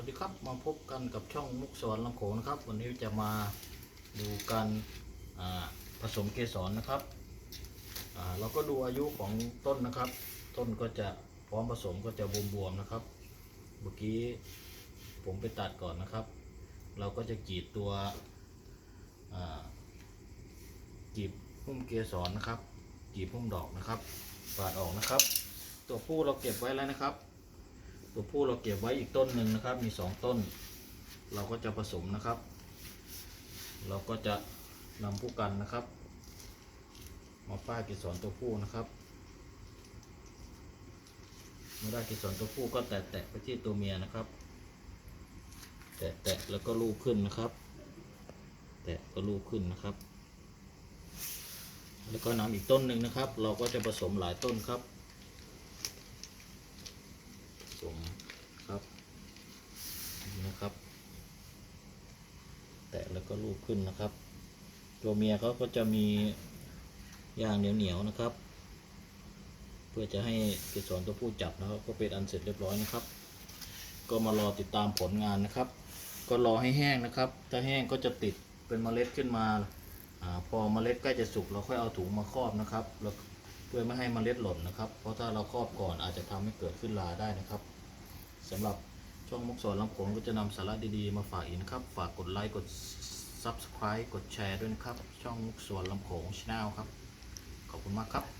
วัสดีครับมาพบกันกับช่องมุกสวรรค์ลำโขงนะครับ วันนี้จะมาดูการผสมเกสรนะครับเราก็ดูอายุของต้นนะครับ ต้นก็จะพร้อมผสมก็จะบวมๆนะครับ เมื่อกี้ผมไปตัดก่อนนะครับ เราก็จะกรีดตัวกรีบพุ่มเกสรนะครับกรีบพุ่มดอกนะครับปาดออกนะครับ ตัวผู้เราเก็บไว้แล้วนะครับ ตัวผู้เราเก็บไว้อีกต้นหนึ่งนะครับ มีสองต้น เราก็จะผสมนะครับ เราก็จะนำผู้กันนะครับ มาป้ายเกสรตัวผู้นะครับเมื่อได้เกสรตัวผู้ก็แตะแตะๆไปที่ตัวเมียนะครับ แตะแตะๆแล้วก็ลูกขึ้นนะครับ แตะก็ลูกขึ้นนะครับ แล้วก็นำอีกต้นหนึ่งนะครับ เราก็จะผสมหลายต้นครับ ผสมครับนี่นะครับ แตะแล้วก็ลูกขึ้นนะครับ ตัวเมียเขาก็จะมียางเหนียวๆนะครับ เพื่อจะให้เกสรตัวผู้จับนะครับก็เป็นอันเสร็จเรียบร้อยนะครับ ก็มารอติดตามผลงานนะครับ ก็รอให้แห้งนะครับ ถ้าแห้งก็จะติดเป็นเมล็ดขึ้นมาอพอเมล็ดใกล้จะสุกเราค่อยเอาถุงมาครอบนะครับแล้วเพื่อไม่ให้เมล็ดหล่นนะครับ เพราะถ้าเราครอบก่อนอาจจะทำให้เกิดขึ้นราได้นะครับสำหรับ ช่องมุกสอนลำโขงก็จะนำสาระดีๆ มาฝากอีกนะครับ ฝากกดไลค์กด Subscribe กดแชร์ด้วยนะครับ ช่องมุกสวนลำโขงช n แนลครับ ขอบคุณมากครับ